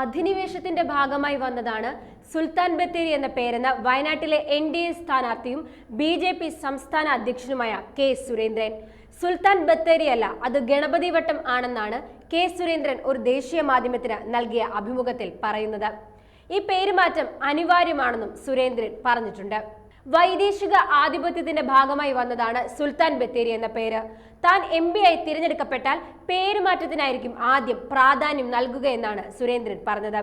അധിനിവേശത്തിന്റെ ഭാഗമായി വന്നതാണ് സുൽത്താൻ ബത്തേരി എന്ന പേരെന്ന വയനാട്ടിലെ എൻ ഡി എ സ്ഥാനാർത്ഥിയും ബി ജെ പി സംസ്ഥാന അധ്യക്ഷനുമായ കെ സുരേന്ദ്രൻ. സുൽത്താൻ ബത്തേരി അല്ല അത് ഗണപതി വട്ടം ആണെന്നാണ് കെ സുരേന്ദ്രൻ ഒരു ദേശീയ മാധ്യമത്തിന് നൽകിയ അഭിമുഖത്തിൽ പറയുന്നത്. ഈ പേരുമാറ്റം അനിവാര്യമാണെന്നും സുരേന്ദ്രൻ പറഞ്ഞിട്ടുണ്ട്. വൈദേശിക ആധിപത്യത്തിന്റെ ഭാഗമായി വന്നതാണ് സുൽത്താൻ ബത്തേരി എന്ന പേര്. താൻ എം പി ആയി തിരഞ്ഞെടുക്കപ്പെട്ടാൽ പേരുമാറ്റത്തിനായിരിക്കും ആദ്യം പ്രാധാന്യം നൽകുകയെന്നാണ് സുരേന്ദ്രൻ പറഞ്ഞത്.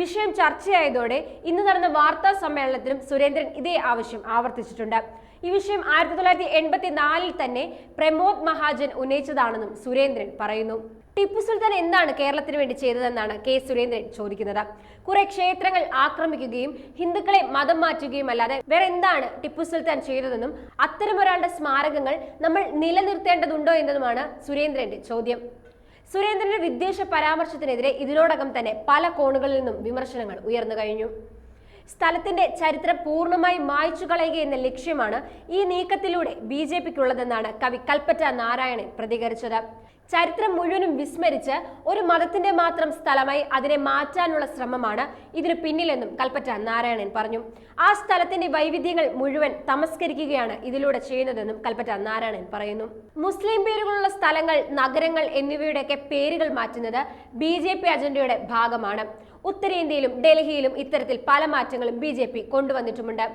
വിഷയം ചർച്ചയായതോടെ ഇന്ന് നടന്ന വാർത്താ സമ്മേളനത്തിലും സുരേന്ദ്രൻ ഇതേ ആവശ്യം ആവർത്തിച്ചിട്ടുണ്ട്. ഈ വിഷയം ആയിരത്തി തൊള്ളായിരത്തി എൺപത്തിനാലിൽ തന്നെ പ്രമോദ് മഹാജൻ ഉന്നയിച്ചതാണെന്നും സുരേന്ദ്രൻ പറയുന്നു. ടിപ്പു സുൽത്താൻ എന്താണ് കേരളത്തിന് വേണ്ടി ചെയ്തതെന്നാണ് കെ സുരേന്ദ്രൻ ചോദിക്കുന്നത്. കുറെ ക്ഷേത്രങ്ങൾ ആക്രമിക്കുകയും ഹിന്ദുക്കളെ മതം മാറ്റുകയും അല്ലാതെ വേറെ എന്താണ് ടിപ്പു സുൽത്താൻ ചെയ്തതെന്നും അത്തരമൊരാളുടെ സ്മാരകങ്ങൾ നമ്മൾ നിലനിർത്തേണ്ടതുണ്ടോ എന്നതുമാണ് സുരേന്ദ്രന്റെ ചോദ്യം. സുരേന്ദ്രന്റെ വിദ്വേഷ പരാമർശത്തിനെതിരെ ഇതിനോടകം തന്നെ പല കോണുകളിൽ നിന്നും വിമർശനങ്ങൾ ഉയർന്നു കഴിഞ്ഞു. സ്ഥലത്തിന്റെ ചരിത്രം പൂർണമായി മായ്ച്ചു കളയുക എന്ന ലക്ഷ്യമാണ് ഈ നീക്കത്തിലൂടെ ബി ജെ പിക്കുള്ളതെന്നാണ് കവി കൽപ്പറ്റ നാരായണൻ പ്രതികരിച്ചത്. ചരിത്രം മുഴുവനും വിസ്മരിച്ച് ഒരു മതത്തിന്റെ മാത്രം സ്ഥലമായി അതിനെ മാറ്റാനുള്ള ശ്രമമാണ് ഇതിനു പിന്നിലെന്നും കൽപ്പറ്റ നാരായണൻ പറഞ്ഞു. ആ സ്ഥലത്തിന്റെ വൈവിധ്യങ്ങൾ മുഴുവൻ തമസ്കരിക്കുകയാണ് ഇതിലൂടെ ചെയ്യുന്നതെന്നും കൽപ്പറ്റ നാരായണൻ പറയുന്നു. മുസ്ലിം പേരുകളുള്ള സ്ഥലങ്ങൾ നഗരങ്ങൾ എന്നിവയുടെയൊക്കെ പേരുകൾ മാറ്റുന്നത് ബി ജെ പി അജണ്ടയുടെ ഭാഗമാണ്. ഉത്തരേന്ത്യയിലും ഡൽഹിയിലും ഇത്തരത്തിൽ പല മാറ്റങ്ങളും ബി കൊണ്ടുവന്നിട്ടുമുണ്ട്.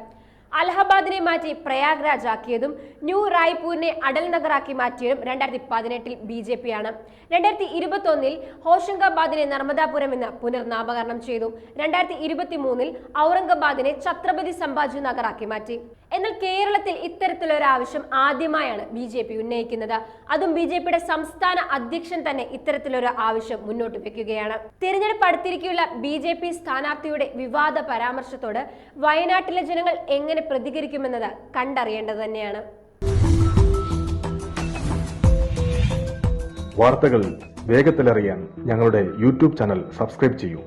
അലഹബാദിനെ മാറ്റി പ്രയാഗ്രാജ് ആക്കിയതും ന്യൂ റായ്പൂരിനെ അടൽ നഗറാക്കി മാറ്റിയതും രണ്ടായിരത്തി പതിനെട്ടിൽ ബി ജെ പി ആണ് രണ്ടായിരത്തി ഇരുപത്തി ഒന്നിൽ ഹോഷംഗാബാദിനെ നർമ്മദാപുരം എന്ന് പുനർനാമകരണം ചെയ്തു. രണ്ടായിരത്തി ഇരുപത്തി മൂന്നിൽ ഔറംഗാബാദിനെ ഛത്രപതി സംഭാജി നഗറാക്കി മാറ്റി. എന്നാൽ കേരളത്തിൽ ഇത്തരത്തിലൊരു ആവശ്യം ആദ്യമായാണ് ബി ജെ പി ഉന്നയിക്കുന്നത്. അതും ബി ജെ പിയുടെ സംസ്ഥാന അധ്യക്ഷൻ തന്നെ ഇത്തരത്തിലൊരു ആവശ്യം മുന്നോട്ട് വെക്കുകയാണ്. തിരഞ്ഞെടുപ്പ് അടുത്തിരിക്കുള്ള ബി ജെ പി സ്ഥാനാർത്ഥിയുടെ വിവാദ പരാമർശത്തോട് വയനാട്ടിലെ ജനങ്ങൾ എങ്ങനെ പ്രതികരിക്കുമെന്നത് കണ്ടറിയേണ്ടത് തന്നെയാണ്. വാർത്തകൾ വേഗത്തിലറിയാൻ ഞങ്ങളുടെ യൂട്യൂബ് ചാനൽ സബ്സ്ക്രൈബ് ചെയ്യൂ.